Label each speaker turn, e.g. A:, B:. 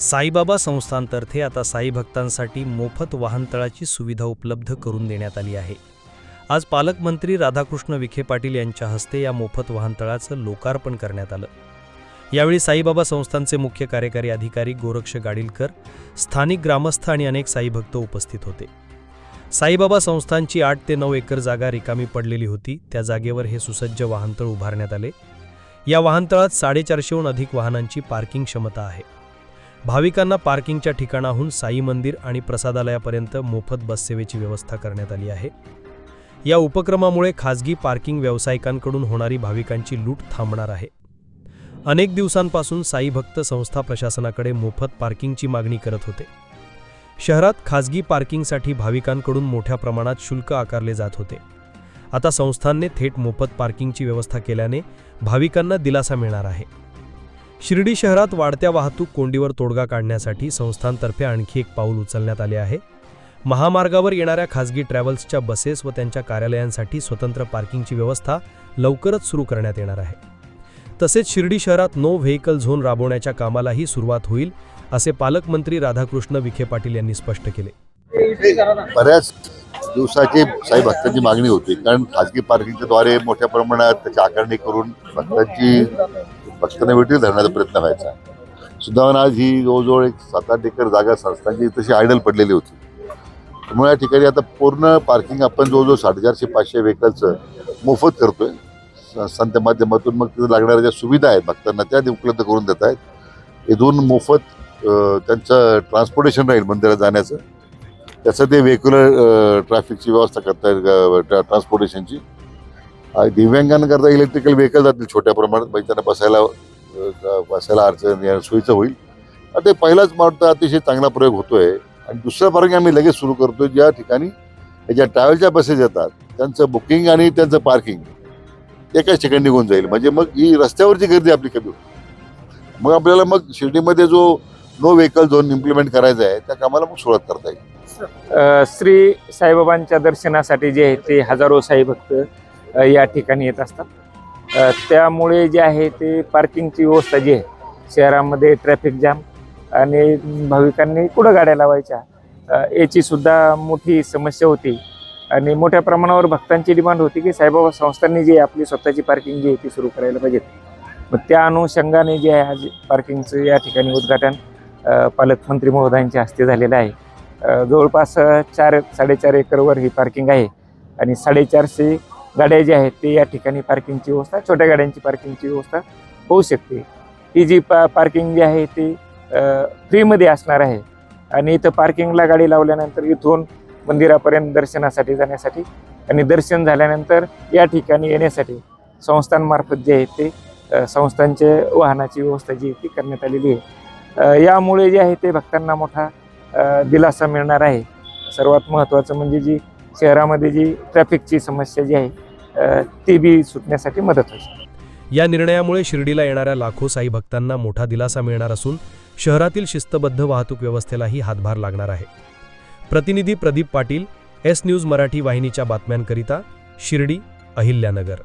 A: साईबाबा संस्थांतर्फे आता साई भक्तांसाठी मोफत वाहनतळाची सुविधा उपलब्ध करून देण्यात आली आहे. आज पालकमंत्री राधाकृष्ण विखे पाटील यांच्या हस्ते या मोफत वाहनतळाचं लोकार्पण करण्यात आलं. यावेळी साईबाबा संस्थांचे मुख्य कार्यकारी अधिकारी गोरक्ष गाडीलकर स्थानिक ग्रामस्थ आणि अनेक साईभक्त उपस्थित होते. साईबाबा संस्थांची आठ ते नऊ एकर जागा रिकामी पडलेली होती त्या जागेवर हे सुसज्ज वाहनतळ उभारण्यात आले. या वाहनतळात साडेचारशेहून अधिक वाहनांची पार्किंग क्षमता आहे. भाविकांना पार्किंगच्या ठिकाणाहून साई मंदिर आणि प्रसादालयापर्यंत मोफत बससेवेची व्यवस्था करण्यात आली आहे. या उपक्रमामुळे खाजगी पार्किंग व्यावसायिकांकडून होणारी भाविकांची लूट थांबणार आहे. अनेक दिवसांपासून साई भक्त संस्था प्रशासनाकडे मोफत पार्किंगची मागणी करत होते. शहरात खाजगी पार्किंगसाठी भाविकांकडून मोठ्या प्रमाणात शुल्क आकारले जात होते. आता संस्थांनी थेट मोफत पार्किंगची व्यवस्था केल्याने भाविकांना दिलासा मिळणार आहे. शिर्डी शहरात वाढत्या वाहतूक कोंडीवर तोडगा काढण्यासाठी संस्थांतर्फे आणखी एक पाऊल उचलण्यात आले आहे. महामार्गावर येणाऱ्या खासगी ट्रॅव्हल्सच्या बसेस व त्यांच्या कार्यालयांसाठी स्वतंत्र पार्किंगची व्यवस्था लवकरच सुरू करण्यात येणार आहे. तसेच शिर्डी शहरात नो व्हेकल झोन राबवण्याच्या कामालाही सुरुवात होईल असे पालकमंत्री राधाकृष्ण विखे पाटील यांनी स्पष्ट केले.
B: बऱ्याच दिवसाची साई भक्तांची मागणी होती कारण खाजगी पार्किंगच्या द्वारे मोठ्या प्रमाणात त्याची आकारणी करून भक्तांची पक्षाने वेटील धरण्याचा प्रयत्न व्हायचा. सुद्धा आज ही जवळजवळ एक सात आठ एकर जागा संस्थांची तशी आयडल पडलेली होती. त्यामुळे या ठिकाणी आता पूर्ण पार्किंग आपण जवळजवळ साडेचारशे पाचशे व्हेकलचं मोफत करतोय. संस्थांच्या माध्यमातून मग तिथे लागणाऱ्या ज्या सुविधा आहेत भक्तांना त्या उपलब्ध करून देत आहेत. इथून मोफत त्यांचं ट्रान्सपोर्टेशन राहील मंदिरात जाण्याचं. त्याचं ते व्हेक्युलर ट्रॅफिकची व्यवस्था करतायत ट्रान्सपोर्टेशनची. दिव्यांगांकरता इलेक्ट्रिकल व्हेकल जातील छोट्या प्रमाणात. म्हणजे त्यांना बसायला बसायला अडचण या सोयीचं होईल. आणि ते पहिलाच मला वाटतं अतिशय चांगला प्रयोग होतोय. आणि दुसऱ्या पार्किंग आम्ही लगेच सुरू करतोय ज्या ठिकाणी ज्या ट्रॅव्हलच्या बसेस येतात त्यांचं बुकिंग आणि त्यांचं पार्किंग एकाच ठिकाणी निघून जाईल. म्हणजे मग ही रस्त्यावरची गर्दी आपली कमी होईल. मग आपल्याला मग शिर्डीमध्ये जो नो व्हेकल झोन इम्प्लिमेंट करायचा आहे त्या कामाला मग सुरुवात करता येईल.
C: श्री साईबाबांच्या दर्शनासाठी जे आहे ते हजारो साई भक्त या ठिकाणी येत असतात. त्यामुळे जे आहे ते पार्किंगची व्यवस्था जी आहे शहरामध्ये ट्रॅफिक जाम आणि भाविकांनी कुठं गाड्या लावायच्या याचीसुद्धा याची सुद्धा मोठी समस्या होती. आणि मोठ्या प्रमाणावर भक्तांची डिमांड होती की साईबाबा संस्थांनी जी आपली स्वतःची पार्किंग जी आहे ती सुरू करायला पाहिजेत. मग त्या अनुषंगाने जे आहे आज पार्किंगचं या ठिकाणी उद्घाटन पालकमंत्री महोदयांच्या हस्ते झालेलं आहे. जवळपास चार साडेचार एकरवर ही पार्किंग आहे. आणि साडेचारशे गाड्या ज्या आहेत ते या ठिकाणी पार्किंगची व्यवस्था छोट्या गाड्यांची पार्किंगची व्यवस्था होऊ शकते. ही जी पा पार्किंग जी आहे ती फ्रीमध्ये असणार आहे. आणि इथं पार्किंगला गाडी लावल्यानंतर इथून मंदिरापर्यंत दर्शनासाठी जाण्यासाठी आणि दर्शन झाल्यानंतर या ठिकाणी येण्यासाठी संस्थांमार्फत जे आहे ते संस्थांचे वाहनाची व्यवस्था जी आहे ती करण्यात आलेली आहे. यामुळे जे आहे ते भक्तांना मोठा दिलासा मिळणार आहे. सर्वात महत्त्वाचं म्हणजे जी शहरामध्ये जी ट्रॅफिकची समस्या जी आहे ती बी सुटण्यासाठी मदत होईल.
A: या निर्णयामुळे शिर्डीला येणाऱ्या लाखो साई भक्तांना मोठा दिलासा मिळणार असून शहरातील शिस्तबद्ध वाहतूक व्यवस्थेलाही हातभार लागणार आहे. प्रतिनिधी प्रदीप पाटील एस न्यूज मराठी वाहिनीच्या बातम्यांकरिता शिर्डी अहिल्यानगर.